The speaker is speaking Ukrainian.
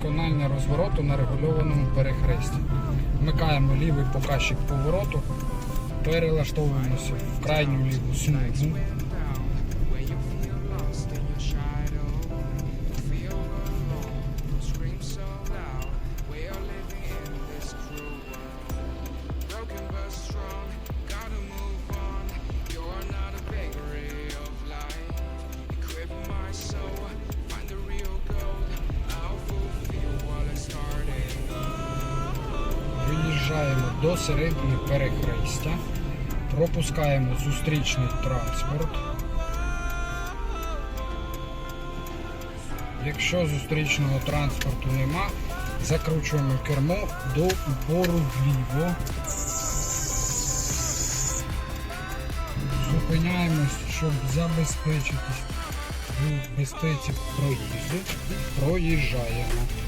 виконання розвороту на регульованому перехресті. Вмикаємо лівий показчик повороту, перелаштовуємося в крайню ліву смугу. Виїжджаємо до середини перехрестя, пропускаємо зустрічний транспорт. Якщо зустрічного транспорту нема, закручуємо кермо до упору вліво. Зупиняємось, щоб забезпечитись в безпеці проїзду. Проїжджаємо.